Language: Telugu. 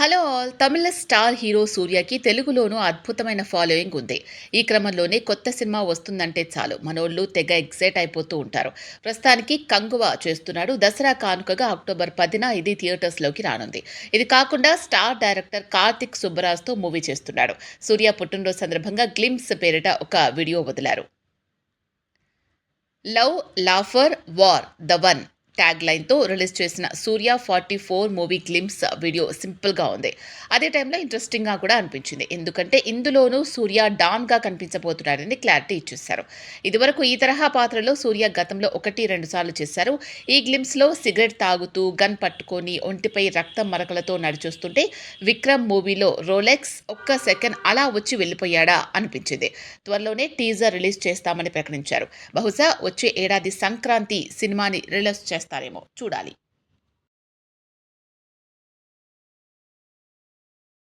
Hello all. Tamil star hero సూర్యకి తెలుగులోనూ అద్భుతమైన ఫాలోయింగ్ ఉంది. ఈ క్రమంలోనే కొత్త సినిమా వస్తుందంటే చాలు. మనోళ్ళు తెగ ఎగ్జైట్ అయిపోతూ ఉంటారు. ప్రస్తుతానికి కంగువ చేస్తున్నాడు. దసరా కానుకగా అక్టోబర్ పదిన ఇది థియేటర్స్లోకి రానుంది. ఇది కాకుండా స్టార్ డైరెక్టర్ కార్తిక్ సుబ్బరాజ్తో మూవీ చేస్తున్నాడు. సూర్య పుట్టినరోజు సందర్భంగా గ్లిమ్స్ పేరిట ఒక వీడియో వదిలారు. Love laughter war the one. Tag లైన్తో release చేసిన Surya forty four movie glimpse video సింపుల్గా ఉంది. అదే టైంలో ఇంట్రెస్టింగ్గా కూడా అనిపించింది. ఎందుకంటే ఇందులోనూ సూర్య డాన్గా కనిపించబోతున్నాడని క్లారిటీ ఇచ్చేశారు. ఇదివరకు ఈ తరహా పాత్రలో సూర్య గతంలో ఒకటి రెండు సార్లు చేశారు. ఈ గ్లిమ్స్లో సిగరెట్ తాగుతూ గన్ పట్టుకొని ఒంటిపై రక్తం మరకలతో నడిచొస్తుంటే విక్రమ్ మూవీలో రోలెక్స్ ఒక్క సెకండ్ అలా వచ్చి వెళ్ళిపోయాడా అనిపించింది. త్వరలోనే టీజర్ రిలీజ్ చేస్తామని ప్రకటించారు. బహుశా వచ్చే ఏడాది సంక్రాంతి సినిమాని రిలీజ్ చేస్తారేమో చూడాలి